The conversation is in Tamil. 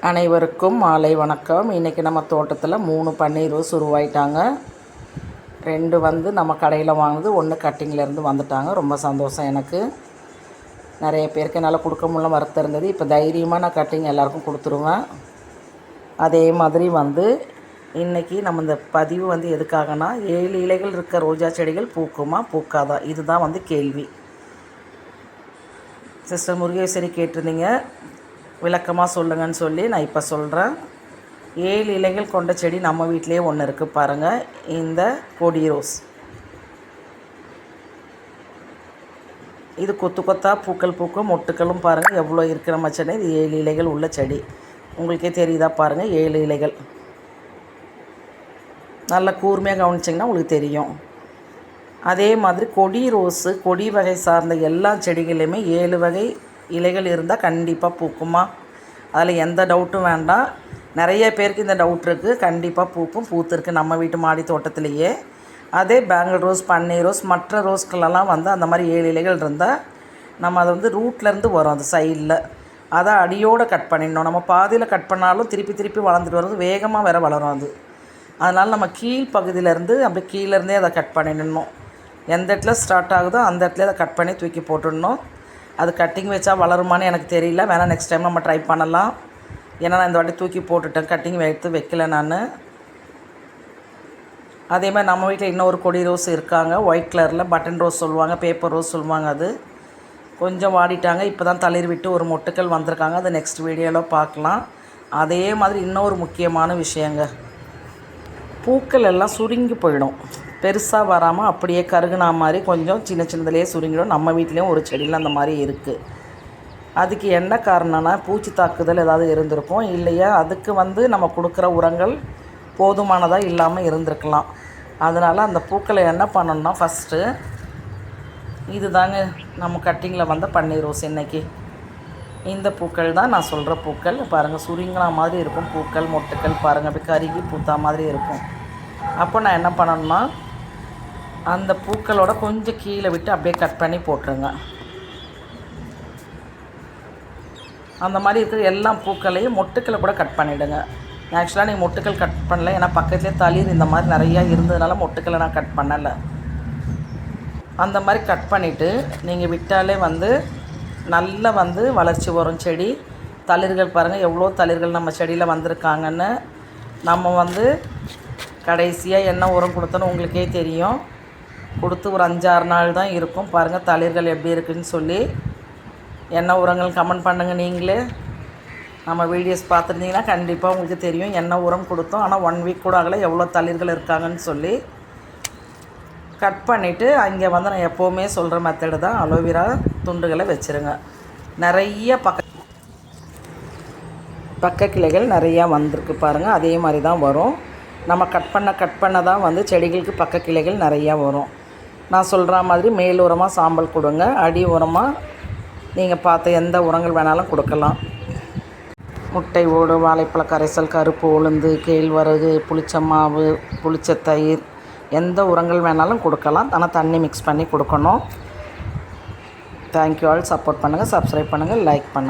அனைவருக்கும் மாலை வணக்கம். இன்றைக்கி நம்ம தோட்டத்தில் மூணு பன்னீர் ரோஸ் உருவாயிட்டாங்க ரெண்டு வந்து நம்ம கடையில் வாங்கினது ஒன்று கட்டிங்லேருந்து வந்துட்டாங்க. ரொம்ப சந்தோஷம் எனக்கு. நிறைய பேருக்கு என்னால் கொடுக்க முடியல வருத்தம் இருந்தது. இப்போ தைரியமாக நான் கட்டிங் எல்லாருக்கும் கொடுத்துருவேன். அதே மாதிரி வந்து இன்றைக்கி நம்ம இந்த பதிவு வந்து எதுக்காகனா ஏழு இலைகள் இருக்க ரோஜா செடிகள் பூக்குமா? பூக்காதா? இதுதான் வந்து கேள்வி. சிஸ்டர் முருகேஸ்வரி கேட்டிருந்தீங்க. விளக்கமாக சொல்லுங்கன்னு சொல்லி நான் இப்போ சொல்கிறேன் ஏழு இலைகள் கொண்ட செடி நம்ம வீட்டிலே ஒன்று இருக்குது பாருங்கள் இந்த கொடி ரோஸ். இது கொத்து கொத்தா பூக்கள் பூக்கும் மொட்டுக்களும் பாருங்கள் எவ்வளோ இருக்கிற மச்சனே இது ஏழு இலைகள் உள்ள செடி. உங்களுக்கே தெரியுதா பாருங்கள் ஏழு இலைகள். நல்ல கூர்மையாக கவனிச்சிங்கன்னா உங்களுக்கு தெரியும். அதே மாதிரி கொடி ரோஸு கொடி வகை சார்ந்த எல்லா செடிகளையுமே ஏழு வகை இலைகள் இருந்தால் கண்டிப்பாக பூக்குமா அதில் எந்த டவுட்டும் வேண்டாம். நிறைய பேருக்கு இந்த டவுட் இருக்குது கண்டிப்பாக பூக்கும். பூத்துருக்கு நம்ம வீட்டு மாடி தோட்டத்திலேயே. அதே பேங்கிள் ரோஸ் பன்னீர் ரோஸ் மற்ற ரோஸ்களெல்லாம் வந்து அந்த மாதிரி ஏழு இலைகள் இருந்தால் நம்ம அதை வந்து ரூட்லேருந்து வரும். அந்த சைடில் அதை அடியோடு கட் பண்ணிடணும். நம்ம பாதியில் கட் பண்ணாலும் திருப்பி திருப்பி வளர்ந்துட்டு வர்றது வேகமாக வேற வளரும் அது. அதனால் நம்ம கீழ் பகுதியிலேருந்து அப்படியே கீழேருந்தே அதை கட் பண்ணிடணும். எந்த இடத்துல ஸ்டார்ட் ஆகுதோ அந்த இடத்துல அதை கட் பண்ணி தூக்கி போட்டுடணும். அது கட்டிங் வச்சா வளருமான்னு எனக்கு தெரியல. வேணால் நெக்ஸ்ட் டைம் நம்ம ட்ரை பண்ணலாம். ஏன்னா நான் இந்த வாட்டி தூக்கி போட்டுட்டேன். கட்டிங் எடுத்து வைக்கல நான். அதே மாதிரி நம்ம வீட்டில் இன்னொரு கொடி ரோஸ் இருக்காங்க. ஒயிட் கலரில் பட்டன் ரோஸ் சொல்லுவாங்க பேப்பர் ரோஸ் சொல்லுவாங்க அது. கொஞ்சம் வாடிட்டாங்க. இப்போ தான் தளிர் விட்டு ஒரு மொட்டுக்கள் வந்திருக்காங்க. அது நெக்ஸ்ட் வீடியோவில் பார்க்கலாம். அதே மாதிரி இன்னொரு முக்கியமான விஷயங்க. பூக்கள் எல்லாம் சுருங்கி போயிடும். பெருசாக வராமல் அப்படியே கருகுனா மாதிரி கொஞ்சம் சின்ன சின்னதுலேயே சுருங்கிடும். நம்ம வீட்லேயும் ஒரு செடியில் அந்த மாதிரி இருக்குது அதுக்கு என்ன காரணம்னா பூச்சி தாக்குதல் ஏதாவது இருந்திருக்கும். இல்லையா அதுக்கு வந்து நம்ம கொடுக்குற உரங்கள் போதுமானதாக இல்லாமல் இருந்திருக்கலாம். அதனால் அந்த பூக்களை என்ன பண்ணணும்னா ஃபஸ்ட்டு இது தாங்க நம்ம கட்டிங்கில் வந்த பன்னீர் ரோஸ் இன்றைக்கி இந்த பூக்கள் தான் நான் சொல்கிற பூக்கள். பாருங்கள் சுருங்கினா மாதிரி இருக்கும். பூக்கள் மொட்டுக்கள் பாருங்கள் அப்படி கருகி பூத்தா மாதிரி இருக்கும். அப்போ நான் என்ன பண்ணணும்னா அந்த பூக்களோட கொஞ்சம் கீழே விட்டு அப்படியே கட் பண்ணி போட்டுருங்க. அந்த மாதிரி இருக்கிற எல்லா பூக்களையும் மொட்டுக்களை கூட கட் பண்ணிவிடுங்க ஆக்சுவலாக நீங்கள் மொட்டுக்கள் கட் பண்ணல. ஏன்னா பக்கத்துலேயே தளிர் இந்த மாதிரி நிறையா இருந்ததுனால மொட்டுக்களை நான் கட் பண்ணலை. அந்த மாதிரி கட் பண்ணிவிட்டு நீங்கள் விட்டாலே வந்து நல்லா வந்து வளர்ச்சி வரும் செடி. தளிர்கள் பாருங்கள் எவ்வளோ தளிர்கள் நம்ம செடியில் வந்திருக்காங்கன்னு. நம்ம வந்து கடைசியாக என்ன உரம் கொடுத்தோன்னு உங்களுக்கே தெரியும். கொடுத்து ஒரு அஞ்சாறு நாள் தான் இருக்கும். பாருங்கள் தளிர்கள் எப்படி இருக்குதுன்னு சொல்லி. என்ன உரங்கள் கமெண்ட் பண்ணுங்கள் நீங்களே. நம்ம வீடியோஸ் பார்த்துருந்தீங்கன்னா கண்டிப்பாக உங்களுக்கு தெரியும் என்ன உரம் கொடுத்தோம். ஆனால் ஒன் வீக் கூட ஆகலை எவ்வளோ தளிர்கள் இருக்காங்கன்னு சொல்லி. கட் பண்ணிவிட்டு அங்கே வந்து நான் எப்போவுமே சொல்கிற மெத்தடு தான். அலோவேரா துண்டுகளை வச்சுருங்க. நிறைய பக்க பக்க கிளைகள் நிறையா வந்திருக்கு பாருங்கள் அதே மாதிரி தான் வரும். நம்ம கட் பண்ண கட் பண்ண தான் வந்து செடிகளுக்கு பக்க கிளைகள் நிறையா வரும். நான் சொல்கிற மாதிரி மேல் உரமாக சாம்பல் கொடுங்க அடி உரமாக நீங்கள் பார்த்த எந்த உரங்கள் வேணாலும் கொடுக்கலாம். முட்டை ஓடு வாழைப்பழ கரைசல் கருப்பு உளுந்து கேழ்வரகு புளிச்ச மாவு புளிச்ச தயிர் எந்த உரங்கள் வேணாலும் கொடுக்கலாம். ஆனால் தண்ணி மிக்ஸ் பண்ணி கொடுக்கணும். தேங்க்யூ ஆல் சப்போர்ட் பண்ணுங்கள் சப்ஸ்கிரைப் பண்ணுங்கள் லைக் பண்ணுங்கள்